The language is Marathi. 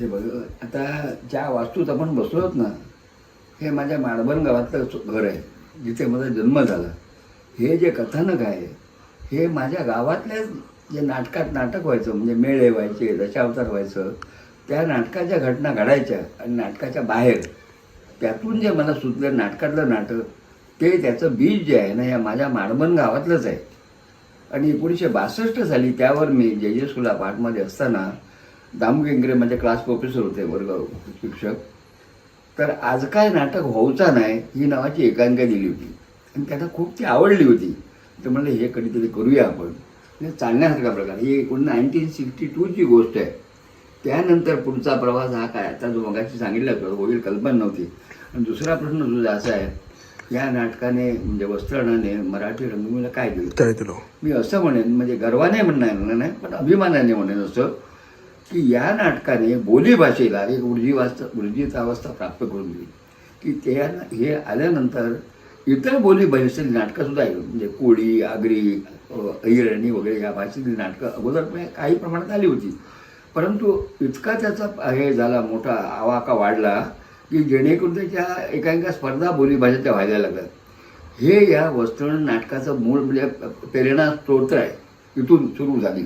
हे बघ आता ज्या वास्तूत आपण बसलो आहोत ना हे माझ्या माडबन गावातलं घर आहे जिथे माझा जन्म झाला. हे जे कथानक आहे हे माझ्या गावातल्याच जे नाटकात नाटक व्हायचं म्हणजे मेळे व्हायचे दशावतार व्हायचं त्या नाटकाच्या घटना घडायच्या आणि नाटकाच्या बाहेर त्यातून जे मला सुचलं नाटकातलं नाटक ते त्याचं बीज जे आहे ना या माझ्या माडबन गावातलंच आहे. आणि एकोणीसशे बासष्ट साली त्यावर मी जे जे स्कूल पाठमध्ये असताना दामू केंकरे माझे क्लास प्रोफेसर होते वर्ग शिक्षक. तर आज काय नाटक व्हायचा नाही ही नावाची एकांकिका दिली होती. आणि त्यांना खूप ती आवडली होती. तर म्हणलं हे कधीतरी करूया आपण. म्हणजे चालण्यासारखा प्रकार. ही एकूण नाईन्टीन सिक्स्टी टूची गोष्ट आहे. त्यानंतर पुढचा प्रवास हा काय? आता जो मगाशी सांगितला होता होईल कल्पना नव्हती. आणि दुसरा प्रश्न तुझा असा आहे या नाटकाने म्हणजे वस्त्रणाने मराठी रंगभूमीला काय दिलं? काय दिलं. मी असं म्हणेन म्हणजे गर्वाने म्हणणार नाही पण अभिमानाने म्हणेन असं की या नाटकाने बोलीभाषेला एक ऊर्जीवास्ता ऊर्जित अवस्था प्राप्त करून दिली. की त्या हे आल्यानंतर इतर बोली भाषेतील नाटकंसुद्धा आहेत म्हणजे कोळी आगरी अहिरणी वगैरे या भाषेतील नाटकं अगोदर काही प्रमाणात आली होती. परंतु इतका त्याचा हे झाला मोठा आवाका वाढला की जेणेकरून त्याच्या एकाएका स्पर्धा बोलीभाषेच्या व्हायला लागल्या. हे या वस्त्रण नाटकाचं मूळ म्हणजे प्रेरणा स्त्रोत आहे. इथून सुरू झाली.